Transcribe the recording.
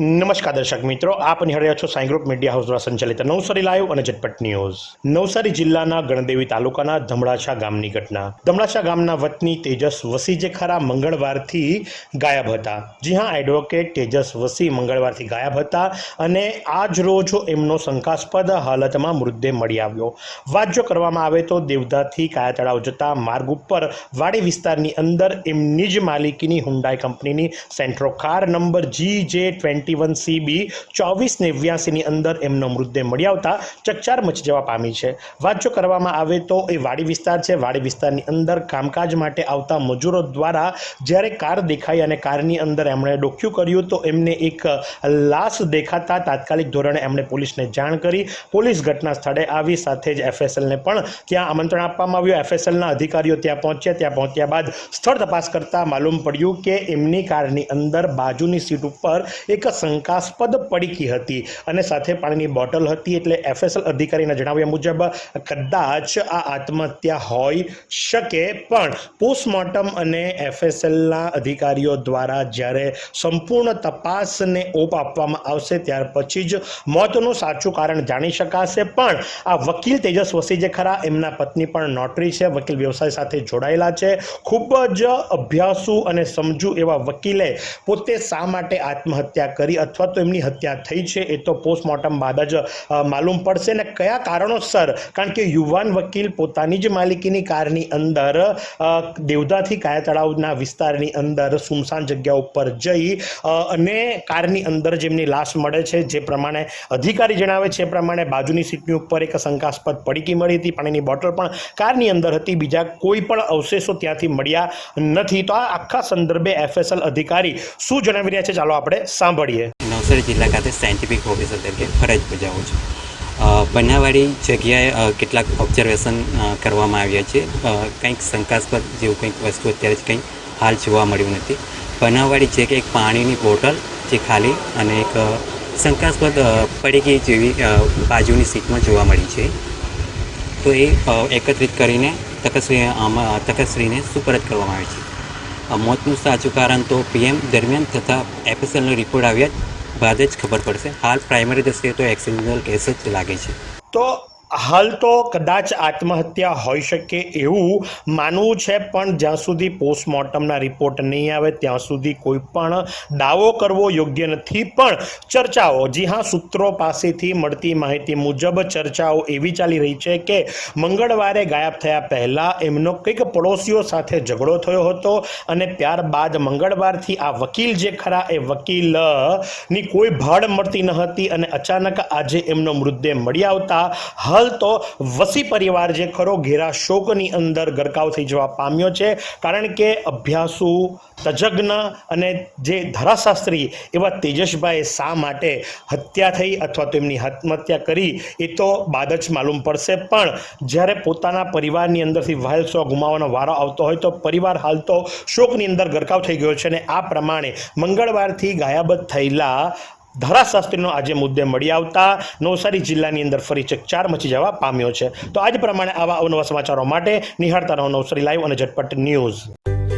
નમસ્કાર દર્શક મિત્રો, આપ નિહાળ્યા છો સાઈ ગ્રુપ મીડિયા હાઉસ દ્વારા સંચાલિત નવસારી લાઈવ અને ઝટપટ ન્યૂઝ. નવસારી જિલ્લાના ગણદેવી તાલુકાના ધમડાછા ગામની ઘટના. ધમડાછા ગામના વતની તેજસ વસી જે ખરા મંગળવારથી ગાયબ હતા. જી હા એડવોકેટ તેજસ વસી મંગળવારથી ગાયબ હતા અને આજ રોજ એમનો શંકાસ્પદ હાલતમાં મૃતદેહ મળી આવ્યો. વાત જો કરવામાં આવે તો દેવદાથી કાયા તળાવ જતા માર્ગ ઉપર વાડી વિસ્તારની અંદર એમની જ માલિકીની હુંડાઈ કંપનીની સેન્ટ્રો કાર નંબર જી જે ટ્વેન્ટી વન સીબી ચોવીસ નેવ્યાસીની અંદર એમનો મૃતદેહ મળી આવતા ચકચાર મચી જવા પામી છે. વાત જો કરવામાં આવે તો એ વાડી વિસ્તાર છે. વાડી વિસ્તારની અંદર કામકાજ માટે આવતા મજૂરો દ્વારા જ્યારે કાર દેખાઈ અને કારની અંદર એમણે ડોક્યું કર્યું તો એમને એક લાશ દેખાતા તાત્કાલિક ધોરણે એમણે પોલીસને જાણ કરી. પોલીસ ઘટના સ્થળે આવી સાથે જ એફએસએલને પણ ત્યાં આમંત્રણ આપવામાં આવ્યું. એફએસએલના અધિકારીઓ ત્યાં પહોંચ્યા. ત્યાં પહોંચ્યા બાદ સ્થળ તપાસ કરતા માલુમ પડ્યું કે એમની કારની અંદર બાજુની સીટ ઉપર એક શંકાસ્પદ પડીકી હતી અને સાથે પાણીની બોટલ હતી એટલે એફએસએલ અધિકારીના જણાવ્યા મુજબ કદાચ આ આત્મહત્યા હોઈ શકે, પણ પોસ્ટમોર્ટમ અને એફએસએલના અધિકારીઓ દ્વારા જ્યારે સંપૂર્ણ તપાસને ઓપ આપવામાં આવશે, ત્યાર પછી જ મોતનું સાચું કારણ જાણી શકાશે. પણ આ વકીલ તેજસ વસી જે ખરા, એમના પત્ની પણ નોટરી છે, વકીલ વ્યવસાય સાથે જોડાયેલા છે. ખૂબ જ અભ્યાસુ અને સમજુ એવા વકીલે પોતે શા માટે આત્મહત્યા કરી અથવા તો એમની હત્યા થઈ છે, એ તો પોસ્ટમોર્ટમ બાદ જ માલુમ પડશે. ને કયા કારણોસર? કારણ કે યુવાન વકીલ પોતાની જ માલિકીની કારની અંદર દેવદાથી કાયા તળાવના વિસ્તારની અંદર સુમસાન જગ્યા ઉપર જઈ અને કારની અંદર જેમની લાશ મળે છે. જે પ્રમાણે અધિકારી જણાવે છે, એ પ્રમાણે બાજુની સીટની ઉપર એક શંકાસ્પદ પડીકી મળી હતી. પાણીની બોટલ પણ કારની અંદર હતી. બીજા કોઈ પણ અવશેષો ત્યાંથી મળ્યા નથી. તો આ આખા સંદર્ભે એફએસએલ અધિકારી શું જણાવી રહ્યા છે? ચાલો આપણે સાંભળીએ. નવસારી જિલ્લા ખાતે સાયન્ટિફિક ઓફિસર તરીકે ફરજ બજાવું છું. બનાવાળી જગ્યાએ કેટલાક ઓબ્ઝર્વેશન કરવામાં આવ્યા છે. કંઈક શંકાસ્પદ જેવું કંઈક વસ્તુ અત્યારે જ કંઈ હાલ જોવા મળ્યું નથી. બનાવવાળી જગ્યાએ એક પાણીની બોટલ જે ખાલી અને એક શંકાસ્પદ પડી ગઈ જેવી બાજુની સીટમાં જોવા મળી છે. તો એ એકત્રિત કરીને તકશ્રી આમાં તકશ્રીને સુપરત કરવામાં આવે છે. મોતનું સાચું કારણ તો પીએમ દરમિયાન થતા એફએસએલનો રિપોર્ટ આવ્યા બાદ જ ખબર પડશે. હાલ પ્રાઇમરી દ્રષ્ટિએ તો એક્સિડન્ટલ કેસ જ લાગે છે. તો હાલ તો કદાચ આત્મહત્યા હોઈ શકે એવું માનવું છે, પણ જ્યાં સુધી પોસ્ટમોર્ટમના રિપોર્ટ નહીં આવે, ત્યાં સુધી કોઈ પણ દાવો કરવો યોગ્ય નથી. પણ ચર્ચાઓ, જી હા, સૂત્રો પાસેથી મળતી માહિતી મુજબ ચર્ચાઓ એવી ચાલી રહી છે કે મંગળવારે ગાયબ થયા પહેલાં એમનો કંઈક પડોશીઓ સાથે ઝઘડો થયો હતો અને ત્યારબાદ મંગળવારથી આ વકીલ જે ખરા, એ વકીલની કોઈ ભાડ મળતી ન હતી અને અચાનક આજે એમનો મૃતદેહ મળી આવતા હાલ તો વસી પરિવાર જે ખરો ઘેરા શોકની અંદર ગરકાવ થઈ જવા પામ્યો છે. કારણ કે અભ્યાસુ, તજજ્ઞ અને જે ધારાશાસ્ત્રી એવા તેજસભાઈ શા માટે હત્યા થઈ અથવા તો એમની આત્મહત્યા કરી એ તો બાદ જ માલુમ પડશે. પણ જ્યારે પોતાના પરિવારની અંદરથી વાયલસો ગુમાવવાનો વારો આવતો હોય તો પરિવાર હાલ તો શોકની અંદર ગરકાવ થઈ ગયો છે અને આ પ્રમાણે મંગળવારથી ગાયબ થયેલા ધારાશાસ્ત્રીનો આજે મુદ્દે મળી આવતા નવસારી જિલ્લાની અંદર ફરી ચકચાર મચી જવા પામ્યો છે. તો આજ પ્રમાણે આવા અવનવા સમાચારો માટે નિહાળતા રહો નવસારી લાઈવ અને ઝટપટ ન્યૂઝ.